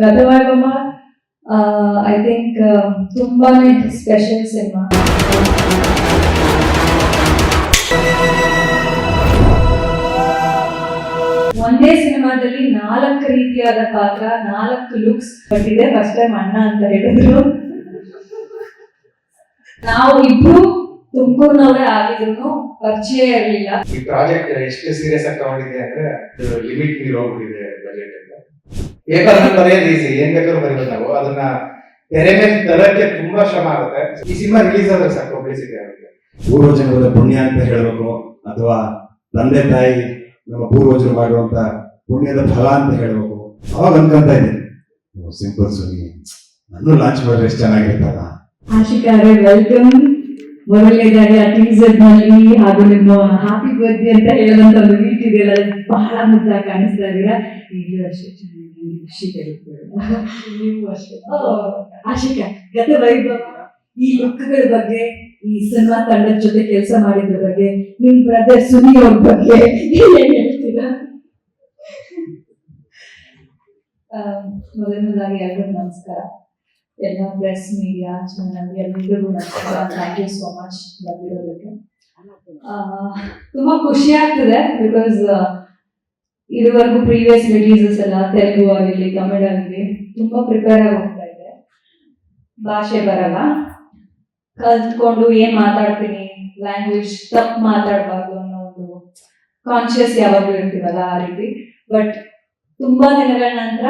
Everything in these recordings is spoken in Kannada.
ಗತವೈಭವ ಐ ಥಿಂಕ್ ತುಂಬಾನೇ ಸ್ಪೆಷಲ್ ಸಿನಿಮಾ ಒಂದೇ ಸಿನಿಮಾದಲ್ಲಿ ನಾಲ್ಕು ರೀತಿಯಾದ ಪಾತ್ರ, ನಾಲ್ಕು ಲುಕ್ಸ್ ಬಂದಿದೆ ಫಸ್ಟ್ ಟೈಮ್ ಅಣ್ಣ ಅಂತ ಹೇಳಿದ್ರು. ನಾವು ಇಬ್ರು ತುಮಕೂರಿನವರೇ ಆಗಿದ್ರು ಪರಿಚಯ ಇರಲಿಲ್ಲ. ಈ ಪ್ರಾಜೆಕ್ಟ್ ಎಷ್ಟು ಸೀರಿಯಸ್ ಆಗಿ ತಗೊಂಡಿದೆ ಅಂದ್ರೆ ಲಿಮಿಟ್ ಮೀರಿ ಹೋಗ್ಬಿಟ್ಟಿದೆ ಬಜೆಟ್ ಅಂತ ಪೇಪರ್ ಬರೆಯೋದು ಈಸಿ ಏನ್ ಬೇಕಾದ್ರೂ ಬರೀಬೋದು ನಾವು. ಅದನ್ನ ತೆರೆ ಮೇಲೆ ತರಕ್ಕೆ ತುಂಬಾ ಶ್ರಮ ಆಗುತ್ತೆ. ಈ ಸಿನಿಮಾ ರಿಲೀಸ್ ಆದ್ರೆ ಸಾಕು ಪಬ್ಲಿಸಿಟಿ ಆಗುತ್ತೆ ಪೂರ್ವಜನ್ಮದ ಪುಣ್ಯ ಅಂತ ಹೇಳಬೇಕು ಅಥವಾ ತಂದೆ ತಾಯಿ ನಮ್ಮ ಪೂರ್ವಜರು ಮಾಡುವಂತ ಪುಣ್ಯದ ಫಲ ಅಂತ ಹೇಳಬೇಕು. ಅವಾಗ ಅನ್ಕೊಂತ ಇದ್ದೀನಿ. ಸಿಂಪಲ್ ಸುನಿ ನಾನು ಲಾಂಚ್ ಮಾಡಿದ್ರೆ ಎಷ್ಟು ಚೆನ್ನಾಗಿರ್ತಲ್ಲ. ಆಶಿಕಾರೆ ವೆಲ್ಕಮ್ ಮೊದಲನೇದಾಗಿ ಆ ಟೀಸರ್ನಲ್ಲಿ ಹಾಗೂ ನಿಮ್ಮ ಹ್ಯಾಪಿ ಬರ್ತ್ಡೇ ಅಂತ ಹೇಳುವಂತ ಒಂದು ಇದೆಯಲ್ಲ ಬಹಳ ಮುದ್ದ ಕಾಣಿಸ್ತಾ ಇದ್ದೀರಾ ಈಗಲೂ ಅಷ್ಟೇ ಚೆನ್ನಾಗಿ ಖುಷಿ. ನೀವು ಅಷ್ಟೇ. ಆಶಿಕಾ ಗತ ವೈಭವ. ಈ ಲುಕ್ಗಳ ಬಗ್ಗೆ ಈ ಸಿನಿಮಾ ತಂಡದ ಜೊತೆ ಕೆಲಸ ಮಾಡಿದ್ರ ಬಗ್ಗೆ ನಿಮ್ ಬ್ರದರ್ ಸುನಿ ಅವ್ರ ಬಗ್ಗೆ ಏನ್ ಹೇಳ್ತೀರಾ? ಮೊದಲನೇದಾಗಿ ಎಲ್ರಿಗೂ ನಮಸ್ಕಾರ. ಎಲ್ಲ ಪ್ರೆಸ್ ಮೀಡಿಯಾ ಚೆನ್ನಾಗಿ ಎಲ್ಲರಿಗೂ ಥ್ಯಾಂಕ್ ಯು ಸೋ ಮಚ್ ಬಂದಿರೋದಕ್ಕೆ ತುಂಬಾ ಖುಷಿ ಆಗ್ತದೆ ಬಿಕಾಸ್ ಇದುವರೆಗೂ ಪ್ರೀವಿಯಸ್ ರಿಲೀಸಸ್ ಎಲ್ಲ ತೆಲುಗು ಆಗಿರ್ಲಿ ತಮಿಳ್ ಆಗಿರ್ಲಿ ತುಂಬಾ ಪ್ರಿಪೇರ್ ಆಗಿ ಇದೆ. ಭಾಷೆ ಬರಲ್ಲ. ಕಲ್ತ್ಕೊಂಡು ಏನ್ ಮಾತಾಡ್ತೀನಿ? ಲ್ಯಾಂಗ್ವೇಜ್ ತಪ್ಪು ಮಾತಾಡಬಾರ್ದು ಅನ್ನೋ ಒಂದು ಕಾನ್ಶಿಯಸ್ ಯಾವಾಗಲೂ ಇರ್ತೀವಲ್ಲ ಆ ರೀತಿ. ಬಟ್ ತುಂಬಾ ದಿನಗಳ ನಂತರ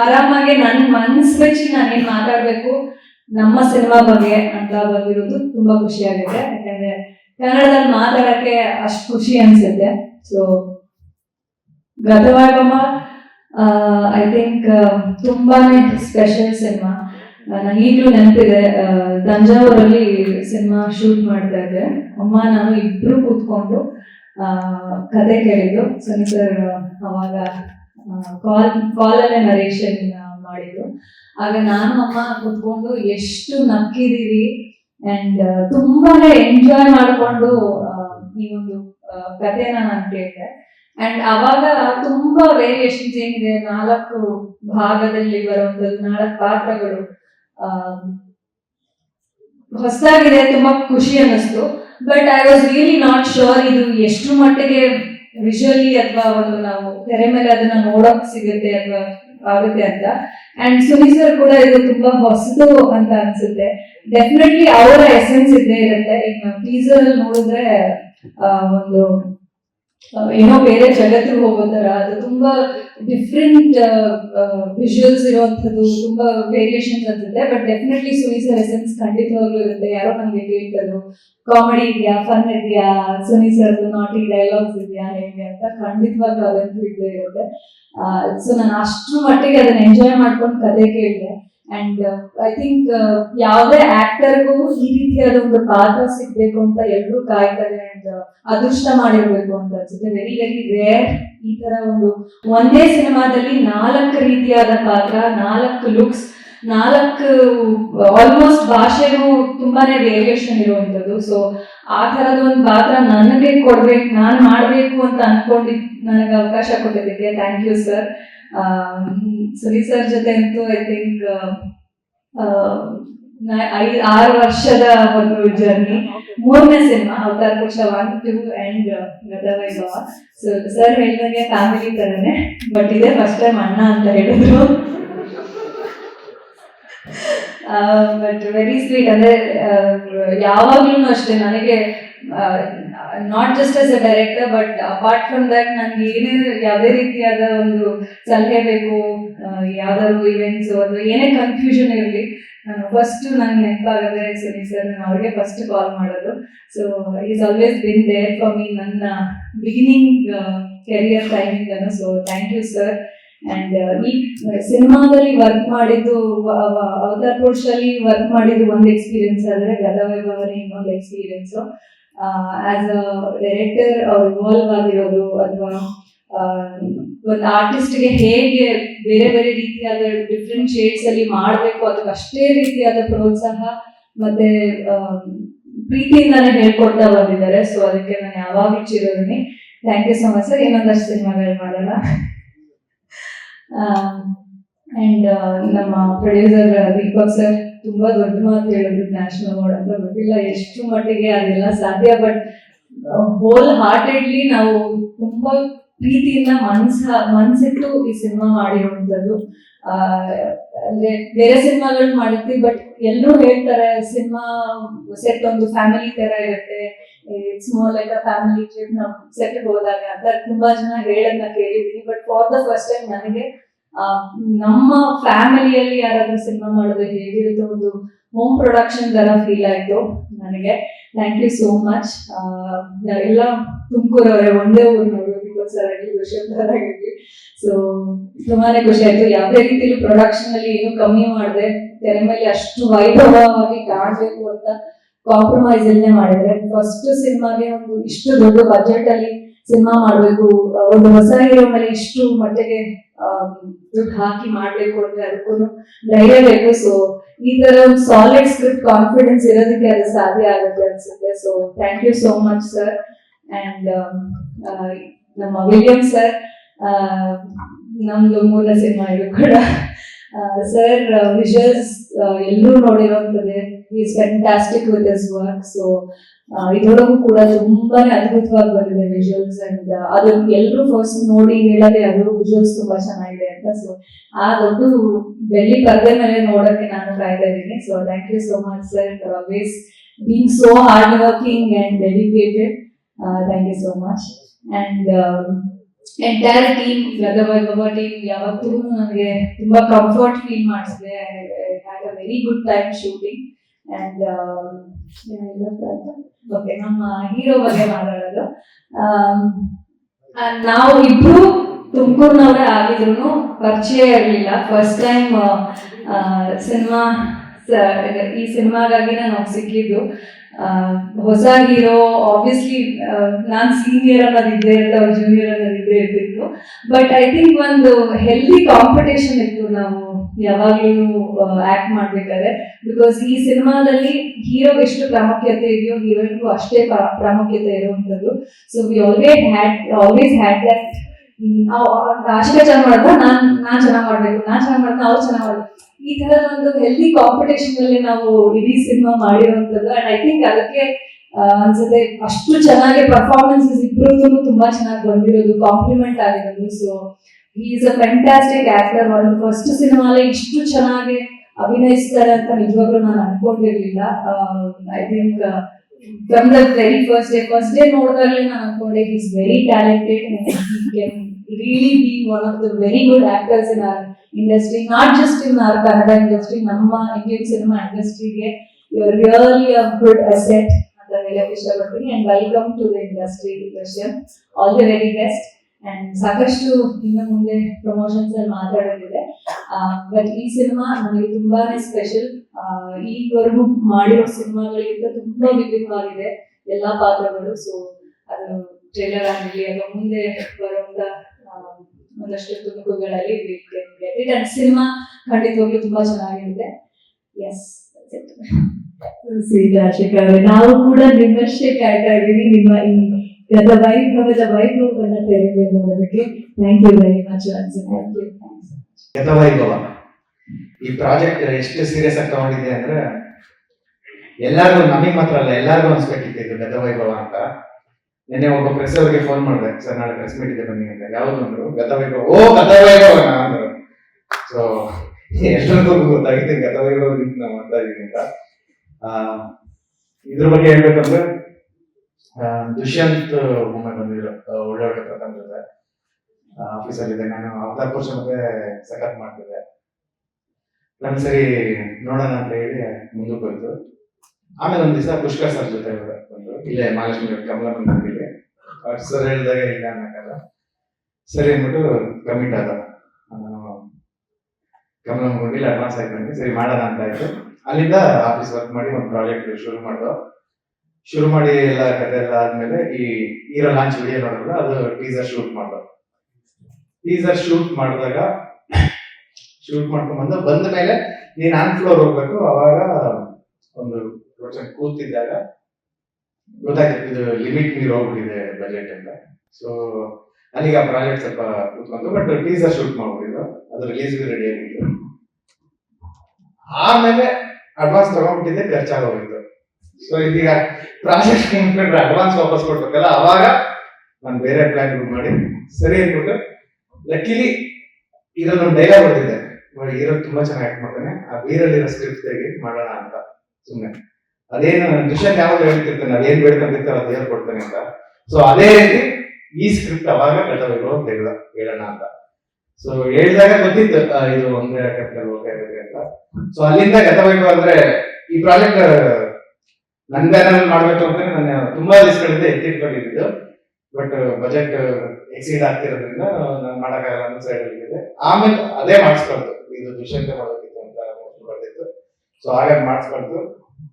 ಆರಾಮಾಗಿ ನನ್ನ ಮನ್ಸ್ ಬೆಚ್ಚಿ ನಾನೇನ್ ಮಾತಾಡ್ಬೇಕು, ನಮ್ಮ ಸಿನಿಮಾ ಬಗ್ಗೆ ಅಂತ ಬಂದಿರೋದು ತುಂಬಾ ಖುಷಿ ಆಗಿದೆ ಯಾಕಂದ್ರೆ ಕನ್ನಡದಲ್ಲಿ ಮಾತಾಡಕ್ಕೆ ಅಷ್ಟು ಖುಷಿ ಅನ್ಸುತ್ತೆ. ಸೊ ಗತವಾಗಮ್ಮ ಐ ಥಿಂಕ್ ತುಂಬಾನೇ ಸ್ಪೆಷಲ್ ಸಿನಿಮಾ. ನನಗೆ ಈಗಲೂ ನೆನಪಿದೆ ತಂಜಾವೂರಲ್ಲಿ ಸಿನಿಮಾ ಶೂಟ್ ಮಾಡ್ತಾ ಇದ್ದೆ. ಅಮ್ಮ, ನಾನು ಇಬ್ರು ಕೂತ್ಕೊಂಡು ಕತೆ ಕೇಳಿದ್ದು. ಸರ್ ಅವಾಗ ಕಾಲ್ ಕಾಲಲ್ಲೇ ನರೇಶನ್ ಮಾಡಿದ್ರು ಆಗ ನಾನು ಅಮ್ಮ ಕುತ್ಕೊಂಡು ಎಷ್ಟು ನಕ್ಕಿದೀವಿ ಅಂಡ್ ತುಂಬಾನೇ ಎಂಜಾಯ್ ಮಾಡ್ಕೊಂಡು ಈ ಒಂದು ಕಥೆನ ನಾನು ಕೇಳಿದೆ. ಅಂಡ್ ಅವಾಗ ತುಂಬಾ ವೇರಿಯೇಷನ್ಸ್ ಏನಿದೆ ನಾಲ್ಕು ಭಾಗದಲ್ಲಿ ಬರುವಂತದ್ದು ನಾಲ್ಕು ಪಾತ್ರಗಳು ಆ, ಹೊಸದಾಗಿದೆ ತುಂಬಾ ಖುಷಿ ಅನ್ನಿಸ್ತು. But I was really not sure ಇದು ಎಷ್ಟು ಮಟ್ಟಿಗೆ ವಿಜುವಲಿ ಅಥವಾ ಒಂದು ನಾವು ತೆರೆ ಮೇಲೆ ಅದನ್ನ ನೋಡಕ್ ಸಿಗುತ್ತೆ ಅಥವಾ ಆಗುತ್ತೆ ಅಂತ. ಅಂಡ್ ಸುನಿ ಸರ್ ಕೂಡ ಇದು ತುಂಬಾ ಹೊಸದು ಅಂತ ಅನ್ಸುತ್ತೆ. ಡೆಫಿನೆಟ್ಲಿ ಅವರ ಎಸೆನ್ಸ್ ಇದ್ದೇ ಇರುತ್ತೆ. ಈಗ ಟೀಸರ್ ನೋಡಿದ್ರೆ ಒಂದು ಏನೋ ಬೇರೆ ಜಗತ್ತಿಗೆ ಹೋಗೋ ತರ ಅದು ತುಂಬಾ ಡಿಫ್ರೆಂಟ್ ವಿಜುವಲ್ಸ್ ಇರುವಂತದ್ದು ತುಂಬಾ ವೇರಿಯೇಷನ್ಸ್ ಅಂತಿದೆ. But definitely Suni sir essence ಖಂಡಿತವಾಗ್ಲೂ ಇರುತ್ತೆ. ಯಾರೋ ನಮ್ಗೆ ಕೇಳ್ತಾರೆ ಕಾಮಿಡಿ ಇದೆಯಾ ಫನ್ ಇದೆಯಾ ಸುನಿ ಸರ್ ನಾಟಿ ಡೈಲಾಗ್ಸ್ ಇದೆಯಾ ಹೇಗೆ ಅಂತ ಖಂಡಿತವಾಗ್ಲೂ ಅದಂತೂ ಇದ್ದೇ ಇರುತ್ತೆ. ಸೊ ನಾನು ಅಷ್ಟು ಮಟ್ಟಿಗೆ ಅದನ್ನ ಎಂಜಾಯ್ ಮಾಡ್ಕೊಂಡು ಕತೆ ಕೇಳಿದೆ. ಅಂಡ್ ಐ ಥಿಂಕ್ ಯಾವುದೇ ಆಕ್ಟರ್ಗೂ ಈ ರೀತಿಯಾದ ಒಂದು ಪಾತ್ರ ಸಿಗ್ಬೇಕು ಅಂತ ಎಲ್ಲರೂ ಕಾಯ್ತಾರೆ ಅಂಡ್ ಅದೃಷ್ಟ ಮಾಡಿರ್ಬೇಕು ಅಂತ ಅನ್ಸುತ್ತೆ. ವೆರಿ ವೆರಿ ರೇರ್ ಈ ತರ ಒಂದು ಒಂದೇ ಸಿನಿಮಾದಲ್ಲಿ ನಾಲ್ಕು ರೀತಿಯಾದ ಪಾತ್ರ, ನಾಲ್ಕು ಲುಕ್ಸ್ ನಾಲ್ಕು ಆಲ್ಮೋಸ್ಟ್ ಭಾಷೆಗೂ ತುಂಬಾನೇ ವೇರಿಯೇಷನ್ ಇರುವಂತದ್ದು ಸೊ ಆ ತರದ ಒಂದು ಪಾತ್ರ ನನಗೆ ಕೊಡ್ಬೇಕು, ನಾನು ಮಾಡ್ಬೇಕು ಅಂತ ಅನ್ಕೊಂಡಿದ್ ನನಗೆ ಅವಕಾಶ ಕೊಟ್ಟಿದ್ದಕ್ಕೆ thank you sir Suni sir ಜೊತೆ ಅಂತೂ ಐ ಥಿಂಕ್ ಐದು ಆರು ವರ್ಷದ ಒಂದು ಜರ್ನಿ ಮೂರನೇ cinema Avatara Purusha one two and Gathavaibhava so sir ಹೇಳಿದಂಗೆ ಫ್ಯಾಮಿಲಿ ತರನೇ ಬಟ್ ಇದೇ ಫಸ್ಟ್ ಟೈಮ್ ಅಣ್ಣ ಅಂತ ಹೇಳಿದ್ರು. ಬಟ್ ವೆರಿ ಸ್ವೀಟ್ ಅಂದ್ರೆ ಯಾವಾಗ್ಲೂ ಅಷ್ಟೇ ನನಗೆ not just as a director but apart from that ನನ್ಗೆ ಏನೇ ಯಾವುದೇ ರೀತಿಯಾದ ಒಂದು ಸಲಹೆ ಬೇಕು ಯಾವ್ದಾದ್ರು ಇವೆಂಟ್ಸ್ ಅಥವಾ ಏನೇ ಕನ್ಫ್ಯೂಷನ್ ಇರಲಿ ಫಸ್ಟ್ ನನ್ಗೆ ನೆನಪಾಗದೆ ಸರಿ ಸರ್, ನಾನು ಅವ್ರಿಗೆ ಫಸ್ಟ್ ಕಾಲ್ ಮಾಡೋದು. So is always been there for me ನನ್ನ beginning career timing so thank you sir and ಈ ಸಿನಿಮಾದಲ್ಲಿ ವರ್ಕ್ ಮಾಡಿದ್ದು ಅವತಾರ್ ಅಲ್ಲಿ ವರ್ಕ್ ಮಾಡಿದ್ದು ಒಂದು ಎಕ್ಸ್ಪೀರಿಯನ್ಸ್ ಆದ್ರೆ ಗದವೈಭವನೇ ಇನ್ನೊಂದು ಎಕ್ಸ್ಪೀರಿಯನ್ಸ್ ಆಸ್ ಅ ಡೈರೆಕ್ಟರ್ ಅವ್ರು ಇನ್ವಾಲ್ವ್ ಆಗಿರೋದು ಅಥವಾ ಒಂದು ಆರ್ಟಿಸ್ಟ್ಗೆ ಹೇಗೆ ಬೇರೆ ಬೇರೆ ರೀತಿಯಾದ ಡಿಫ್ರೆಂಟ್ ಶೇಡ್ಸ್ ಅಲ್ಲಿ ಮಾಡಬೇಕು ಅದಕ್ಕೆ ಅಷ್ಟೇ ರೀತಿಯಾದ ಪ್ರೋತ್ಸಾಹ ಮತ್ತೆ ಪ್ರೀತಿಯಿಂದಾನೇ ಹೇಳ್ಕೊಡ್ತಾ ಬಂದಿದ್ದಾರೆ. ಸೊ ಅದಕ್ಕೆ ನಾನು ಯಾವಾಗ ಚಿರೋದಿನಿ thank you so much sir ಇನ್ನೊಂದಷ್ಟು ಸಿನಿಮಾಗಳು ಮಾಡೋಣ. ಅಂಡ್ ನಮ್ಮ ಪ್ರೊಡ್ಯೂಸರ್ ದೀಪಕ್ ಸರ್ ತುಂಬಾ ದೊಡ್ಡ ಮಾತು ಹೇಳಿದ್ರು ನ್ಯಾಷನಲ್ ಅವಾರ್ಡ್ ಅಂತ, ಗೊತ್ತಿಲ್ಲ ಎಷ್ಟು ಮಟ್ಟಿಗೆ ಅದೆಲ್ಲ ಸಾಧ್ಯ ಬಟ್ ಹೋಲ್ ಹಾರ್ಟೆಡ್ಲಿ ನಾವು ತುಂಬಾ ಪ್ರೀತಿಯಿಂದ ಮನ್ಸ, ಮನ್ಸಿಟ್ಟು ಈ ಸಿನಿಮಾ ಮಾಡಿರುವಂತದ್ದು ಅಂದ್ರೆ ಬೇರೆ ಸಿನಿಮಾಗಳು ಮಾಡಿರ್ತೀವಿ ಬಟ್ ಎಲ್ಲರೂ ಹೇಳ್ತಾರೆ ಸಿನಿಮಾ ಸೆಟ್ ಒಂದು ಫ್ಯಾಮಿಲಿ ತರ ಇರುತ್ತೆ it's more like family trip ನಾವು ಸೆಟ್ ಹೋದಾಗ ಅಂತ ತುಂಬಾ ಜನ ಹೇಳೋದನ್ನ ಕೇಳಿದೀನಿ but for the first time ನನಗೆ ನಮ್ಮ ಫ್ಯಾಮಿಲಿಯಲ್ಲಿ ಯಾರಾದ್ರೂ ಸಿನಿಮಾ ಮಾಡಿದ್ರೆ ಹೇಗಿರುತ್ತೆ ಒಂದು ಹೋಮ್ ಪ್ರೊಡಕ್ಷನ್ ತರ ಫೀಲ್ ಆಯ್ತು ನನಗೆ. ಥ್ಯಾಂಕ್ ಯು ಸೋ ಮಚ್ ಎಲ್ಲ ತುಮಕೂರವರೇ ಒಂದೇ ಊರಿನವರು ಸರ್ ಆಗಲಿ ಸರ್ ಆಗಿರ್ಲಿ ಸೊ ತುಂಬಾನೇ ಖುಷಿ ಆಯ್ತು. ಯಾವುದೇ ರೀತಿಲಿ ಪ್ರೊಡಕ್ಷನ್ ಅಲ್ಲಿ ಏನು ಕಮ್ಮಿ ಮಾಡಿದೆ. ತೆರೆ ಮೇಲೆ ಅಷ್ಟು ವೈಭವವಾಗಿ ಕಾಣಬೇಕು ಅಂತ ಕಾಂಪ್ರಮೈಸ್ ಅಲ್ಲೇ ಮಾಡಿದ್ರೆ. ಫಸ್ಟ್ ಸಿನಿಮಾಗೆ ಒಂದು ಇಷ್ಟು ದೊಡ್ಡ ಬಜೆಟ್ ಅಲ್ಲಿ ಸಿನಿಮಾ ಮಾಡಬೇಕು ಒಂದು ಹೊಸ ಹೀರೋ ಮೇಲೆ ಇಷ್ಟು ಮಟ್ಟಿಗೆ ದುಡ್ಡು ಹಾಕಿ ಮಾಡ್ಬೇಕು ಅಂದ್ರೆ ಅದಕ್ಕೂ ಧೈರ್ಯ ಬೇಕು. ಸೊ ಈ ತರ ಒಂದು ಸಾಲಿಡ್ ಸ್ಕ್ರಿಪ್ಟ್ ಕಾನ್ಫಿಡೆನ್ಸ್ ಇರೋದಕ್ಕೆ ಅದು ಸಾಧ್ಯ ಆಗುತ್ತೆ ಅನ್ಸುತ್ತೆ. So thank you so much sir and ನಮ್ಮ ವಿಲಿಯಂ ಸರ್ ನಮ್ದು ಮೂಲ ಸಿನಿಮಾ ಇದು ಕೂಡ. ಸರ್ ವಿಜುವಲ್ಸ್ ಎಲ್ಲರೂ ನೋಡಿರೋಂಥದ್ದೇ. Is fantastic with his work so ಇದ್ರೊಳಗೂ ಕೂಡ ತುಂಬಾನೇ ಅದ್ಭುತವಾಗಿ ಬಂದಿದೆ ವಿಜುವಲ್ಸ್ ಅಂಡ್ ಅದನ್ನ ಎಲ್ಲರೂ ಫಸ್ಟ್ ನೋಡಿ ಹೇಳದೆ ಅದು ವಿಜುವಲ್ಸ್ ತುಂಬಾ ಚೆನ್ನಾಗಿದೆ ಅಂತ. ಸೊ ಆ ದೊಡ್ಡ ಬೆಳ್ಳಿ ಪರದೆ ಮೇಲೆ ನೋಡಕ್ಕೆ ನಾನು ಕಾಯ್ತಾ ಇದ್ದೀನಿ so thank you so much sir for always being so hard working and dedicated thank you so much and entire team Gathavaibhava team ಯಾವತ್ತೂ ನನಗೆ ತುಂಬಾ comfort feel ಮಾಡಿಸಿದೆ. Had a very good time shooting and okay ನಮ್ಮ ಹೀರೋ ಬಗ್ಗೆ ಮಾತಾಡೋದು. ಆ, ನಾವು ಇಬ್ರು ತುಮಕೂರಿನವರೇ ಆಗಿದ್ರು ಪರಿಚಯ ಇರಲಿಲ್ಲ. ಫಸ್ಟ್ ಟೈಮ್ ಸಿನಿಮಾ ಈ ಸಿನಿಮಾಗಾಗಿನೇ ನಾವು ಸಿಕ್ಕಿದ್ದು. ಹೊಸ ಹೀರೋ ಆಬ್ವಿಯಸ್ಲಿ ನಾನು ಸೀನಿಯರ್ ಅನ್ನೋದಿದ್ದೇ ಇರುತ್ತೆ ಜೂನಿಯರ್ ಅನ್ನೋದಿದ್ದೇ ಇರ್ತಿತ್ತು. ಬಟ್ ಐ ಥಿಂಕ್ ಒಂದು ಹೆಲ್ದಿ ಕಾಂಪಿಟೇಷನ್ ಇತ್ತು ನಾವು ಯಾವಾಗ್ಲೂ ಆಕ್ಟ್ ಮಾಡ್ಬೇಕಾದ್ರೆ. ಬಿಕಾಸ್ ಈ ಸಿನಿಮಾದಲ್ಲಿ ಹೀರೋ ಎಷ್ಟು ಪ್ರಾಮುಖ್ಯತೆ ಇದೆಯೋ ಹೀರೋಯಿನ್ಗೂ ಅಷ್ಟೇ ಪ್ರಾ- ಪ್ರಾಮುಖ್ಯತೆ ಇರುವಂತದ್ದು so we always had always had that ಅಷ್ಟೇ ಚೆನ್ನಾಗಿ ಮಾಡಿದ್ರೆ ನಾನ್ ನಾನ್ ಚೆನ್ನಾಗಿ ಮಾಡ್ಬೇಕು, ನಾನ್ ಚೆನ್ನಾಗಿ ಮಾಡಿದ್ರೆ ಅವ್ರು ಚೆನ್ನಾಗಿ ಮಾಡ್ಬೇಕು. ಈ ತರದ ಒಂದು ಹೆಲ್ದಿ ಕಾಂಪಿಟೇಷನ್ ಅಲ್ಲಿ ನಾವು ಇಡೀ ಸಿನಿಮಾ ಮಾಡಿರುವಂತದ್ದು ಅಂಡ್ ಐ ಥಿಂಕ್ ಅದಕ್ಕೆ ಅನ್ಸುತ್ತೆ ಅಷ್ಟು ಚೆನ್ನಾಗಿ ಪರ್ಫಾರ್ಮೆನ್ಸ್ ಇಬ್ಬರದ್ದು ತುಂಬಾ ಚೆನ್ನಾಗಿ ಬಂದಿರೋದು ಕಾಂಪ್ಲಿಮೆಂಟ್ ಆಗಿರೋದು. So is a fantastic actor ಒಂದು ಫಸ್ಟ್ ಸಿನಿಮಾಲೇ ಇಷ್ಟು ಚೆನ್ನಾಗಿ ಅಭಿನಯಿಸ್ತಾರೆ ಅಂತ ನಿಜವಾಗ್ಲೂ ನಾನು ಅನ್ಕೊಂಡಿರ್ಲಿಲ್ಲ. I think from the very first day first day ನೋಡಿದಾಗಲೇ ನಾನು ಅನ್ಕೊಂಡೆ is very talented really be one of the very good actors in our industry not just in our Kannada industry ನಮ್ಮ ಇಂಡಿಯನ್ ಸಿನಿಮಾ ಇಂಡಸ್ಟ್ರಿಗೆ you are really a good asset ಅಂತ ಹೇಳಕ್ ಇಷ್ಟಪಡ್ತೀನಿ and welcome to the industry Darshan all the very best and ಸಾಕಷ್ಟು ಇನ್ನು ಮುಂದೆ ಪ್ರಮೋಷನ್ಸ್ ಅಲ್ಲಿ ಮಾತಾಡೋದಿದೆ. ಬಟ್ ಈ ಸಿನಿಮಾ ನನಗೆ ತುಂಬಾನೇ ಸ್ಪೆಷಲ್ ಈವರೆಗೂ ಮಾಡಿರೋ ಸಿನಿಮಾಗಳಿಗಿಂತ ತುಂಬಾ ವಿಭಿನ್ನವಾಗಿದೆ. ಎಲ್ಲಾ ಪಾತ್ರಗಳು. ಸೊ ಅದು ಟ್ರೇಲರ್ ಆಗಲಿ ಅಥವಾ ಮುಂದೆ ಬರುವಂತ ಒಂದಷ್ಟು ತುಣುಕುಗಳಲ್ಲಿ ರಿಟರ್ನ್ ಸಿನಿಮಾ ಖಂಡಿತವಾಗ್ಲೂ ತುಂಬಾ ಚೆನ್ನಾಗಿರುತ್ತೆ. ಎಸ್ ಅವರೇ ನಾವು ಕೂಡ ನಿಮ್ಮಷ್ಟೇ ಕಾಯ್ತಾ ಇದ್ದೀವಿ. ನಿಮ್ಮ ಈ ಗತ ವೈಭವದ ವೈಭವವನ್ನ ತೆರೆಗೆ ನೋಡೋದಕ್ಕೆ. Thank you very much thank you Gathavaibhava ಈ ಪ್ರಾಜೆಕ್ಟ್ ಎಷ್ಟು ಸೀರಿಯಸ್ ಆಗಿ ತಗೊಂಡಿದೆ ಅಂದ್ರೆ ಎಲ್ಲಾರ್ಗು ನಮಗೆ ಮಾತ್ರ ಅಲ್ಲ ಎಲ್ಲಾರ್ಗು ಅನ್ಸ್ಬೇಕಿತ್ತು ಇದು ಗತವೈಭವ ಅಂತ. ನಿನ್ನೆ ಒಬ್ಬ ಪ್ರೆಸ್ ಅವರಿಗೆ ಫೋನ್ ಮಾಡಿದೆ. ಸರ್ ನಾಳೆ ಪ್ರೆಸ್ ಮೀಟ್ ಇದೆ ಬನ್ನಿ ಅಂತ. ಯಾವ್ದು ಅಂದ್ರು ಗತವೈಭವ. ಓ ಗತವೈಭವ ಅಂದ್ರು. ಸೊ ಎಷ್ಟೊಂದು ಗೊತ್ತಾಗಿದೆ ಗತವೈಭವದಿಂದ ನಾವು ಮಾಡ್ತಾ ಇದೀವಿ ಅಂತ. ಆ, ಇದ್ರ ಬಗ್ಗೆ ಹೇಳ್ಬೇಕಂದ್ರೆ ದುಷ್ಯಂತ್ ಒಮ್ಮೆ ಬಂದಿದ್ರು ಒಳ್ಳೆ ಒಳ್ಳೆ ಪ್ರಥಮ ಜೊತೆ. ಆಫೀಸಲ್ಲಿ ಇದೆ ನಾನು ಅವತಾರ ಪುರುಷ ಮತ್ತೆ ಸಖತ್ ಮಾಡ್ತಿದ್ದೆ. ನಮ್ ಸರಿ ನೋಡೋಣ ಅಂತ ಹೇಳಿ ಮುಂದಕ್ಕೆ ಹೋಯ್ತು. ಆಮೇಲೆ ಒಂದು ದಿವಸ ಪುಷ್ಕರ್ ಸರ್ ಜೊತೆ ಬಂದು ಇಲ್ಲೇ ಮಹಾಲಕ್ಷ್ಮಿ ಕಮಲ ಬಂದಿಲ್ಲಿ ಸರ್ ಹೇಳಿದಾಗ ಇಲ್ಲ ಅನ್ನಕ್ಕಲ್ಲ ಸರಿ ಅಂದ್ಬಿಟ್ಟು ಕಮಿಟ್ ಆದ. ಕಮಲ ಇಲ್ಲ ಅಡ್ವಾನ್ಸ್ ಆಯ್ತು ನನಗೆ ಸರಿ ಮಾಡೋಣ ಅಂತ ಆಯ್ತು. ಅಲ್ಲಿಂದ ಆಫೀಸ್ ವರ್ಕ್ ಮಾಡಿ ಒಂದು ಪ್ರಾಜೆಕ್ಟ್ ಶುರು ಮಾಡಿದ್ರು ಶುರು ಮಾಡಿ ಎಲ್ಲ ಕತೆ ಎಲ್ಲ ಆದ್ಮೇಲೆ ಈ ಹೀರೋ ಲಾಂಚ್ ವಿಡಿಯೋ ನೋಡಿದ್ರೆ ಅದು ಟೀಸರ್ ಶೂಟ್ ಮಾಡ್ದು. ಟೀಸರ್ ಶೂಟ್ ಮಾಡಿದಾಗ ಶೂಟ್ ಮಾಡ್ಕೊಂಡ್ ಬಂದು ಬಂದ ಮೇಲೆ ನೀನ್ ಆನ್ ಫ್ಲೋರ್ ಹೋಗ್ಬೇಕು. ಅವಾಗ ಒಂದು ಪ್ರೊಡಕ್ಷನ್ ಕೂತಿದ್ದಾಗ ಗೊತ್ತಾಯ್ತು ಇದು ಲಿಮಿಟ್ ನೀರು ಹೋಗ್ಬಿಟ್ಟಿದೆ ಬಜೆಟ್ ಅಂತ. ಸೊ ನನಗೆ ಆ ಪ್ರಾಜೆಕ್ಟ್ ಸ್ವಲ್ಪ ಕೂತ್ಕೊಂಡು ಬಟ್ ಟೀಸರ್ ಶೂಟ್ ಮಾಡ್ಬಿಟ್ಟಿದ್ರು. ಅದು ರಿಲೀಸ್ ರೆಡಿ ಆಗಿತ್ತು. ಆಮೇಲೆ ಅಡ್ವಾನ್ಸ್ ತಗೊಂಡ್ಬಿಟ್ಟಿದ್ದೆ ಖರ್ಚಾಗೋಗಿತ್ತು ಸೊ ಇದೀಗ ಪ್ರಾಜೆಕ್ಟ್ ಕಂಪ್ಲೀಟ್ ಅಡ್ವಾನ್ಸ್ ವಾಪಸ್ ಕೊಡ್ಬೇಕಲ್ಲ, ಅವಾಗ ನಾನು ಬೇರೆ ಪ್ಲಾನ್ ಮಾಡಿ, ಸರಿ ಅಂದ್ಬಿಟ್ಟು ಲಕ್ಕಿಲಿ ಇದೊಂದು ಡೈಲಾಗ್ ಬರ್ತಿದ್ದೆ ನೋಡಿ ಹೀರೋ ತುಂಬಾ ಚೆನ್ನಾಗಿ ಆಕ್ಟ್ ಮಾಡ್ತಾನೆ. ಆ ಬೀರಲ್ಲಿರೋ ಸ್ಕ್ರಿಪ್ಟ್ ತೆಗಿ ಮಾಡೋಣ ಅಂತ ಸುಮ್ಮನೆ ಅದೇನು ದುಷ್ಯಂತ್ ಯಾವಾಗ ಹೇಳ್ತಿರ್ತಾನೆ, ಅದೇನ್ ಬೇಡ್ಕೊಂಡಿರ್ತಾರೆ ಅದು ಹೇಳ್ಕೊಡ್ತಾನೆ ಅಂತ. ಸೊ ಅದೇ ರೀತಿ ಈ ಸ್ಕ್ರಿಪ್ಟ್ ಅವಾಗ ಕಟ್ಟಬೇಕು ಹೇಳ, ಹೇಳೋಣ ಅಂತ. ಸೊ ಹೇಳಿದಾಗ ಗೊತ್ತಿತ್ತು ಇದು ಒಂದೇ ಕ್ಯಾಪಿಟಲ್ ಹೋಗುತ್ತೆ ಅಂತ. ಸೊ ಅಲ್ಲಿಂದ ಕಟ್ಟಬೇಕು ಅಂದ್ರೆ ಈ ಪ್ರಾಜೆಕ್ಟ್ ಬ್ಯಾನರ್ ಮಾಡ್ಬೇಕು ಅಂದ್ರೆ ನಾನು ತುಂಬಾ ದಿವಸಗಳಿಂದ ಎತ್ತಿಟ್ಕೊಂಡಿದ್ದು. ಬಟ್ ಬಜೆಟ್ ಎಕ್ಸೀಡ್ ಆಗ್ತಿರೋದ್ರಿಂದ ನಾನು ಮಾಡಕ್ಕಾಗಲ್ಲ ಅನ್ನೋ ಸೈಡ್ ಇದೆ ಆಮೇಲೆ ಅದೇ ಮಾಡಿಸ್ಬಾರ್ದು ಇದು ದುಷ್ಯಂತ ಮಾಡೋದಿತ್ತು ಅಂತ ಬರ್ತಿತ್ತು ಸೊ ಹಾಗಾಗಿ ಮಾಡಿಸ್ಬಾರ್ದು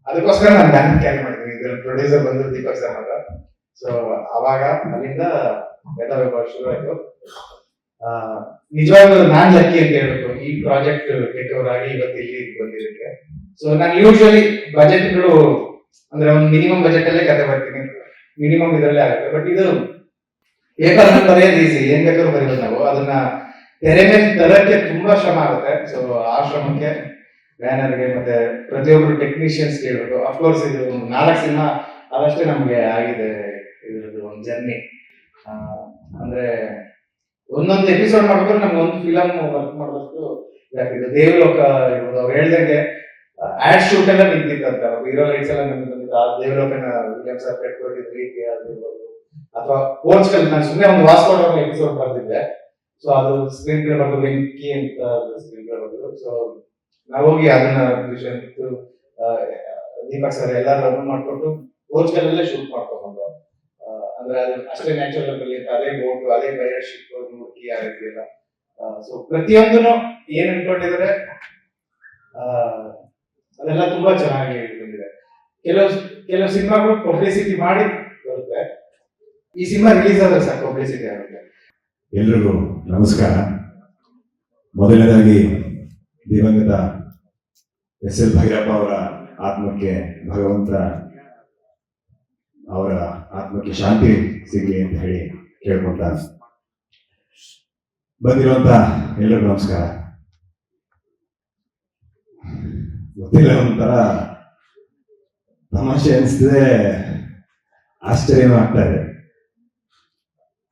ಅದಕ್ಕೋಸ್ಕರ ನಾನು ಬ್ಯಾಂಕ್ ಕ್ಯಾನ್ ಮಾಡಿದ್ದೀನಿ. ಇದ್ರ ಪ್ರೊಡ್ಯೂಸರ್ ಬಂದು ದೀಪಕ್ ಸರ್ ಅಂತ ಸೊ ಅವಾಗ ಅಲ್ಲಿಂದ ಗತವೈಭವ ಶುರು ಆಯ್ತು ನಿಜವಾಗ್ಲೂ ನಾನ್ ಲಕ್ಕಿ ಅಂತ ಹೇಳ್ಬೇಕು. ಈ ಪ್ರಾಜೆಕ್ಟ್ ಟೇಕ್ ಓವರ್ ಆಗಿ ಇವತ್ತು ಇಲ್ಲಿ ಬಂದಿರಕ್ಕೆ. ಸೊ ನಾನು ಯೂಶುವಲಿ ಬಜೆಟ್ಗಳು ಅಂದ್ರೆ ಒಂದು ಮಿನಿಮಮ್ ಬಜೆಟ್ ಅಲ್ಲೇ ಕತೆ ಬರ್ತೀನಿ. ಮಿನಿಮಮ್ ಇದರಲ್ಲೇ ಆಗುತ್ತೆ. ಬಟ್ ಇದು ಪೇಪರ್ ಬರೆಯೋದು ಈಸಿ ಏನ್ ಬೇಕಾದ್ರೂ ಬರೀಬೋದು ನಾವು. ಅದನ್ನ ತೆರೆ ಮೇಲೆ ತರಕ್ಕೆ ತುಂಬಾ ಶ್ರಮ ಆಗುತ್ತೆ. ಸೊ ಆ ಶ್ರಮಕ್ಕೆ ಬ್ಯಾನರ್ಗೆ ಮತ್ತೆ ಪ್ರತಿಯೊಬ್ಬರು ಟೆಕ್ನಿಷಿಯನ್ಸ್ ಹೇಳ್ಬೇಕು. ಅಫ್ಕೋರ್ಸ್ ಇದು ನಾಲ್ಕು ಸಿನಿಮಾ ಅದಷ್ಟೇ ನಮ್ಗೆ ಆಗಿದೆ ಇದ್ರದ್ದು ಒಂದು ಜರ್ನಿ ಅಂದ್ರೆ ಒಂದೊಂದು ಎಪಿಸೋಡ್ ಮಾಡಿದ್ರೆ ನಮ್ಗೆ ಒಂದು ಫಿಲಮ್ ವರ್ಕ್ ಮಾಡೋದಷ್ಟು ಇದು ದೇವಲೋಕ ಇರ್ಬೋದು. ಅವ್ರು ಹೇಳ್ದಂಗೆ ಆಡ್ ಶೂಟ್ ಎಲ್ಲ ನಿಂತಿತ್ತಂತ. ಹೀರೋ ಲೈಟ್ಸ್ ಎಲ್ಲ ನಿಂತಿತ್ತು ಆ ದೇವಲೋಕನ ವಿಲಿಯಮ್ಸ್ ಕಟ್ಕೊಟ್ಟಿದ್ದ ರೀತಿ ಆಗಿರ್ಬೋದು. ಅಥವಾ ಪೋರ್ಚುಗಲ್ ನಾನು ಸುಮ್ಮನೆ ಒಂದು ವಾಸ್ಕೋಡ್ ಎಪಿಸೋಡ್ ಬರ್ತಿದ್ದೆ ಸೊ ಅದು ಸ್ಕ್ರೀನ್ ಪ್ಲೇ ಬಂದು ಬೆಂಕಿ ಅಂತ ಸ್ಕ್ರೀನ್ ಪ್ಲೇ ಬರೋದು ಸೊ ನಾವು ಹೋಗಿ ಅದನ್ನ ಆ, ದೀಪಕ್ ಸರ್ ಎಲ್ಲಾರು ರನ್ ಮಾಡ್ಕೊಂಡು ಪೋರ್ಚುಗಲ್ ಅಲ್ಲೇ ಶೂಟ್ ಮಾಡ್ಕೊಂಡು ಅಂದ್ರೆ ಅದು ಅಷ್ಟೇ ನ್ಯಾಚುರಲ್ ಬರಲಿಕ್ಕೆ ಅದೇ ಬೋಟ್ ಅದೇ ಪೈರಟ್ ಶಿಪ್ ಈ ಆ ರೀತಿ ಎಲ್ಲ ಸೊ ಪ್ರತಿಯೊಂದನು ಏನ್ ಅನ್ಕೊಂಡಿದ್ರೆ ಅದೆಲ್ಲ ತುಂಬಾ ಚೆನ್ನಾಗಿ ಬಂದಿದೆ ಕೆಲವು ಕೆಲವು ಸಿನಿಮಾಗಳು ಪಬ್ಲಿಸಿಟಿ ಮಾಡಿ ಬರುತ್ತೆ. ಈ ಸಿನಿಮಾ ರಿಲೀಸ್ ಆದ್ರೆ ಸರ್ ಪಬ್ಲಿಸಿಟಿ ಆಗುತ್ತೆ. ಎಲ್ರಿಗೂ ನಮಸ್ಕಾರ. ಮೊದಲನೇದಾಗಿ ದಿವಂಗತ ಎಸ್ ಎಲ್ ಭೈರಪ್ಪ ಅವರ ಆತ್ಮಕ್ಕೆ ಭಗವಂತ ಅವರ ಆತ್ಮಕ್ಕೆ ಶಾಂತಿ ಸಿಗಲಿ ಅಂತ ಹೇಳಿ ಕೇಳ್ಕೊಂತ ಬಂದಿರುವಂತ ಎಲ್ಲರಿಗೂ ನಮಸ್ಕಾರ. ಗೊತ್ತಿಲ್ಲ ಒಂಥರ ತಮಾಷೆ ಅನಿಸ್ತಿದೆ, ಆಶ್ಚರ್ಯನೂ ಆಗ್ತಾ ಇದೆ.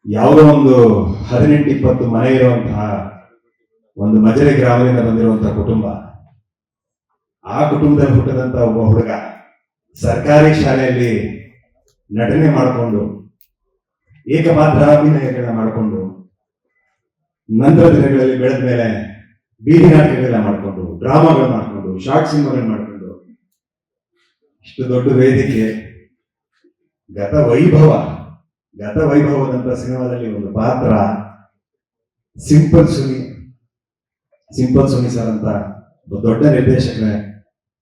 ಯಾವುದೋ ಒಂದು ಹದಿನೆಂಟು ಇಪ್ಪತ್ತು ಮನೆ ಇರುವಂತಹ ಒಂದು ಮಜರೆ ಗ್ರಾಮದಿಂದ ಬಂದಿರುವಂತಹ ಕುಟುಂಬ ಆ ಕುಟುಂಬದಲ್ಲಿ ಹುಟ್ಟಿದಂತ ಒಬ್ಬ ಹುಡುಗ ಸರ್ಕಾರಿ ಶಾಲೆಯಲ್ಲಿ ನಟನೆ ಮಾಡಿಕೊಂಡು ಏಕಮಾತ್ರ ಅಭಿನಯಗಳನ್ನ ಮಾಡಿಕೊಂಡು, ನಂತರ ದಿನಗಳಲ್ಲಿ ಬೆಳೆದ ಮೇಲೆ ಬೀದಿ ನಾಟಕಗಳನ್ನ ಮಾಡಿಕೊಂಡು ಡ್ರಾಮಾಗಳು ಮಾಡಿಕೊಂಡು, ಶಾರ್ಟ್ ಸಿನಿಮಾಗಳು ಮಾಡಿಕೊಂಡು, ಇಷ್ಟು ದೊಡ್ಡ ವೇದಿಕೆ, ಗತ ವೈಭವ, ಗತ ವೈಭವದಂತ ಸಿನಿಮಾದಲ್ಲಿ ಒಂದು ಪಾತ್ರ simple Suni simple Suni sir ಅಂತ ದೊಡ್ಡ ನಿರ್ದೇಶಕರೇ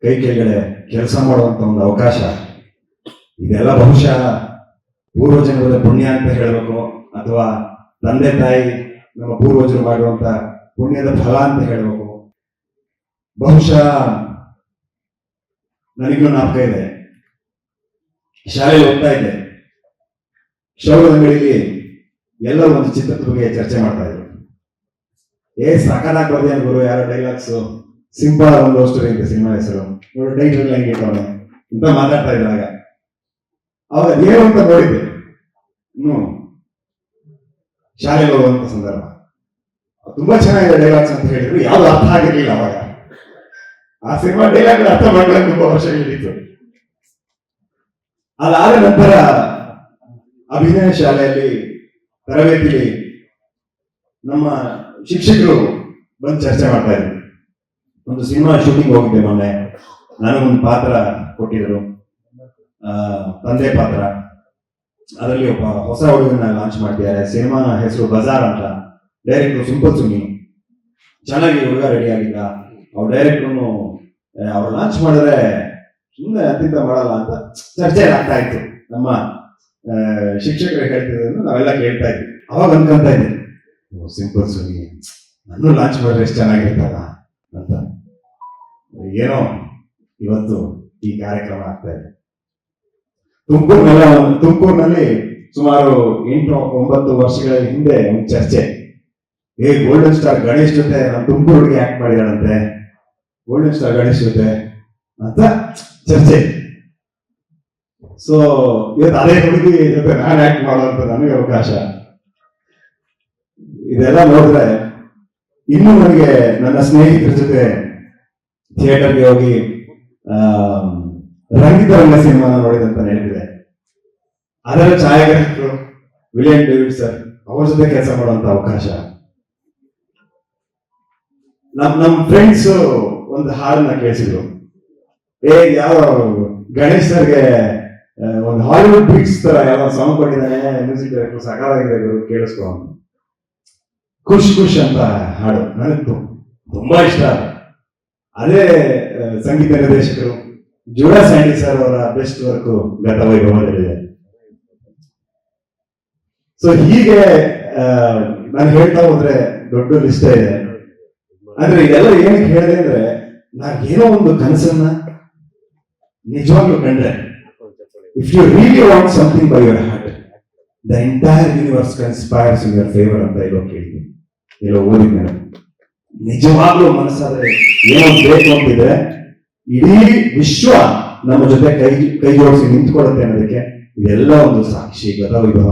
ಕೈ ಕೆಳಗಡೆ ಕೆಲಸ ಮಾಡುವಂತ ಒಂದು ಅವಕಾಶ. ಇದೆಲ್ಲ ಬಹುಶಃ ಪೂರ್ವಜನ್ಮದ ಪುಣ್ಯ ಅಂತ ಹೇಳಬೇಕು, ಅಥವಾ ತಂದೆ ತಾಯಿ ನಮ್ಮ ಪೂರ್ವಜರು ಮಾಡುವಂತ ಪುಣ್ಯದ ಫಲ ಅಂತ ಹೇಳಬೇಕು. ಬಹುಶಃ ನನಗೂ ನಾಪಕ ಇದೆ. ಶಾಲೆಯಲ್ಲಿ ಹೋಗ್ತಾ ಇದ್ದೆ. ಅಂಗಡಿಯಲ್ಲಿ ಎಲ್ಲ ಒಂದು ಚಿತ್ರದ ಬಗ್ಗೆ ಚರ್ಚೆ ಮಾಡ್ತಾ ಇದ್ರು. ಏ ಸಾಕಾಗಿ ಬರ್ದೆ ಗುರು, ಯಾರೋ ಡೈಲಾಗ್ಸ್ ಸಿಂಪಲ್ ಒಂದು ಸ್ಟೋರಿ ಅಂತ ಸಿನಿಮಾ ಹೆಸರು. ಟೈಟಲ್ ಹೆಂಗೆ ಇಟ್ಟವನೆ. ಅಂತ ಮಾತಾಡ್ತಾ ಇದ್ದಾಗ ಅವಾಗ ಏನು ಅಂತ ನೋಡಿದ್ದೆ. ಹ್ಮ್ ಶಾಲೆಗೆ ಹೋಗುವಂತ ಸಂದರ್ಭ. ತುಂಬಾ ಚೆನ್ನಾಗಿದೆ ಡೈಲಾಗ್ಸ್ ಅಂತ ಹೇಳಿದ್ರು. ಯಾವ್ದು ಅರ್ಥ ಆಗಿರ್ಲಿಲ್ಲ ಅವಾಗ. ಆ ಸಿನಿಮಾ ಡೈಲಾಗ್ ಅರ್ಥ ಮಾಡ್ಕೊಳ್ಳೋಕೆ ತುಂಬಾ ವರ್ಷ ಹೇಳಿತ್ತು ಅದಾದ ನಂತರ ಅಭಿನಯ ಶಾಲೆಯಲ್ಲಿ ತರಬೇತಿಲಿ ನಮ್ಮ ಶಿಕ್ಷಕರು ಬಂದು ಚರ್ಚೆ ಮಾಡ್ತಾ ಇದ್ರು. ಒಂದು ಸಿನಿಮಾ ಶೂಟಿಂಗ್ ಹೋಗಿದ್ದೆ ಮೊನ್ನೆ. ನನಗೊಂದು ಪಾತ್ರ ಕೊಟ್ಟಿದ್ರು ತಂದೆ ಪಾತ್ರ. ಅದರಲ್ಲಿ ಒಬ್ಬ ಹೊಸ ಹುಡುಗನ ಲಾಂಚ್ ಮಾಡ್ತಿದ್ದಾರೆ. ಸಿನಿಮಾ ಹೆಸರು ಬಜಾರ್ ಅಂತ. ಡೈರೆಕ್ಟರ್ ಸಿಂಪಲ್ ಸುನಿ ಚೆನ್ನಾಗಿ ಹುಡುಗ ರೆಡಿ ಆಗಿಲ್ಲ ಅವ್ರ ಡೈರೆಕ್ಟ್ರು ಅವ್ರು ಲಾಂಚ್ ಮಾಡಿದ್ರೆ ಸುಮ್ಮನೆ ಅತ್ಯಂತ ಮಾಡಲ್ಲ ಅಂತ ಚರ್ಚೆ ಆಗ್ತಾ ಇತ್ತು. ನಮ್ಮ ಶಿಕ್ಷಕರು ಹೇಳ್ತಿದ್ರು ನಾವೆಲ್ಲ ಕೇಳ್ತಾ ಇದ್ವಿ. ಅವಾಗ ಅನ್ಕೊಂತ ಇದ್ದೀನಿ ಸಿಂಪಲ್ ಸುನಿ ನಾನು ಲಾಂಚ್ ಮಾಡಿದ್ರೆ ಎಷ್ಟು ಚೆನ್ನಾಗಿರ್ತಲ್ಲ ಅಂತ. ಏನೋ ಇವತ್ತು ಈ ಕಾರ್ಯಕ್ರಮ ಆಗ್ತಾ ಇದೆ. ತುಮಕೂರಿನೆಲ್ಲ, ತುಮಕೂರಿನಲ್ಲಿ ಸುಮಾರು ಎಂಟು, ಒಂಬತ್ತು ವರ್ಷಗಳ ಹಿಂದೆ ಒಂದು ಚರ್ಚೆ. ಏ ಗೋಲ್ಡನ್ ಸ್ಟಾರ್ ಗಣೇಶ್ ಜೊತೆ ನಮ್ಮ ತುಮಕೂರು ಹುಡುಗಿ ಆಕ್ಟ್ ಮಾಡಿದಾಳಂತೆ. ಗೋಲ್ಡನ್ ಸ್ಟಾರ್ ಗಣೇಶ್ ಜೊತೆ ಅಂತ ಚರ್ಚೆ. ಸೊ ಇವತ್ತು ಅದೇ ಹುಡುಗಿ ಜೊತೆ ನಾನು ಆಕ್ಟ್ ಮಾಡುವಂತ ನನಗೆ ಅವಕಾಶ. ಇದೆಲ್ಲ ನೋಡಿದ್ರೆ ಇನ್ನು ನನಗೆ ನನ್ನ ಸ್ನೇಹಿತರ ಜೊತೆ ಥಿಯೇಟರ್ಗೆ ಹೋಗಿ ರಂಗಿತರಂಗ ರಂಗಿತ ರಂಗ ಸಿನಿಮಾನ ನೋಡಿದಂತ ನೆನಪಿದೆ. ಅದರ ಛಾಯಾಗ್ರಾಹಕರು ವಿಲಿಯಂ ಡೇವಿಡ್ ಸರ್, ಅವ್ರ ಜೊತೆ ಕೆಲಸ ಮಾಡುವಂತ ಅವಕಾಶ. ನಮ್ ನಮ್ ಫ್ರೆಂಡ್ಸ್ ಒಂದು ಹಾಡನ್ನ ಕೇಳಿಸಿದ್ರು. ಏ ಯಾವ ಗಣೇಶ್ ಸರ್ಗೆ ಒಂದು ಹಾಲಿವುಡ್ ಬೀಟ್ಸ್ ತರ ಯಾವ ಸಾಂಗ್ ಕೊಟ್ಟಿದ್ದಾನೆ ಮ್ಯೂಸಿಕ್ ಡೈರೆಕ್ಟರ್ ಸಕಾಲಾಗಿದೆ ಕೇಳಿಸ್ಕೊ. ಖುಷ್ ಖುಷ್ ಅಂತ ಹಾಡು. ನನಗೆ ತುಂಬಾ ಇಷ್ಟ. ಅದು. ಸಂಗೀತ ನಿರ್ದೇಶಕರು ಜೂಡಾ ಸ್ಯಾಂಡಿ ಸರ್ ಅವರ ಬೆಸ್ಟ್ ವರ್ಕ್ ಗತ ವೈಭವದಲ್ಲಿದೆ ಸೊ ಹೀಗೆ ನಾನು ಹೇಳ್ತಾ ಹೋದ್ರೆ ದೊಡ್ಡ ಲಿಸ್ಟ್ ಇದೆ ಅಂದ್ರೆ ಎಲ್ಲ ಏನಕ್ಕೆ ಹೇಳಿದೆ ಅಂದ್ರೆ, ನಾನು ಏನೋ ಒಂದು ಕನಸನ್ನ ನಿಜವಾಗ್ಲೂ ಕಂಡ್ರೆ if you really want something by your heart the entire universe conspires in your favour ಅಂತ ಇಲ್ಲೋ ಕೇಳಿದ್ವಿ ಇಲ್ಲೋ ಓದಿದ್ದೆ. ನಿಜವಾಗ್ಲೂ ಮನಸ್ಸಾದ್ರೆ ಏನೋ ಬೇಕು ಅಂತಿದ್ರೆ ಇಡೀ ವಿಶ್ವ ನಮ್ಮ ಜೊತೆ ಕೈ ಕೈ ಜೋಡಿಸಿ ನಿಂತ್ಕೊಳ್ಳುತ್ತೆ ಅನ್ನೋದಕ್ಕೆ ಇದೆಲ್ಲ ಒಂದು ಸಾಕ್ಷಿ ಗತ ವೈಭವ